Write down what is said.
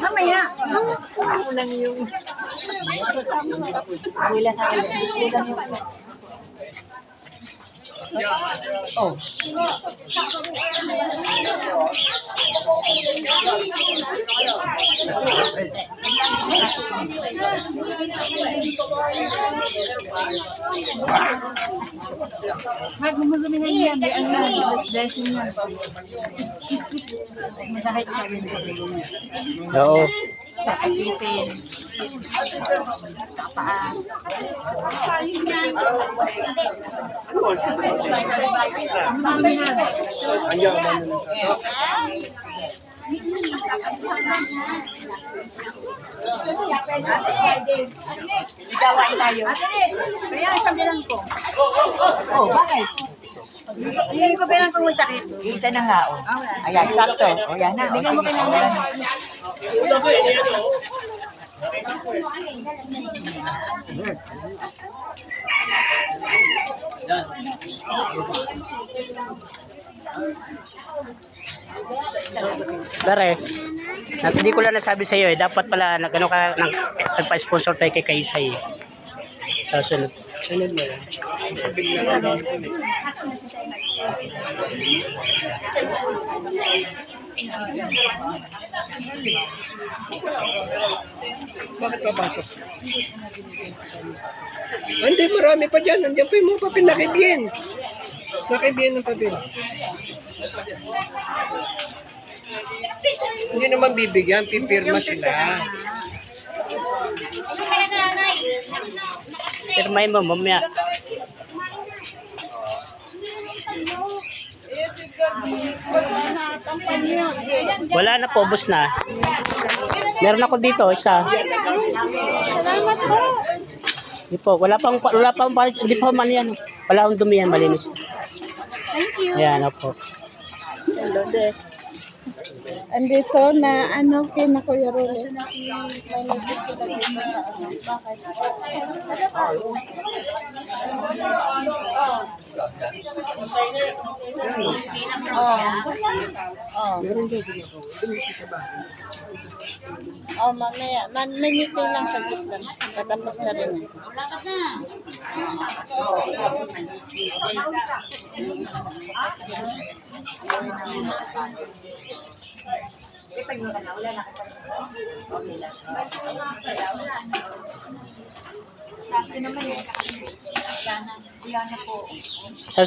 Mamaya. Kulang yung... Kulang na Kulang yung... Oh. Mag gumagami na yan. May ano, blessing yan. Masakit dulo niya. Oo. Sa kasipin. Sa paa. Ang dami na. Ligawain tayo. Kaya isang bilang ko. Oh, bakit? Hindi ko bilang kung may sakit. Isa na nga, oh. Ayan, sakto. O, yan na. Bigyan mo kay nanay. Dare, hindi ko lang nasabi sa iyo eh. Dapat pala nag, ano ka, nag, nagpa-sponsor tayo kay Kaisay eh. Sa sunod. Sunod mo yan. Bakit papasok? Ah, Hindi, marami pa dyan. Nandiyan pa yung mga papel. Nakibiyen ng papel. Hindi naman bibigyan. Pipirma sila. Pirmahin mo, mamaya. Wala na po, ubos na. Meron ako dito, isa. Salamat po. Hindi po, wala pang, wala pang, hindi pa man yan. Wala akong dumi yan, malinis. Thank you. Ayan, opo. Hello, Des. Andito na ano kina Kuya Rolo. May nagsit ko na dito sa ano. Bakit? Oh. Oh. Meron dyan. sige. Dumiti sa bahay. Oh, mamaya. Man, may meeting lang sa lang. Patapos na rin. eh. Sa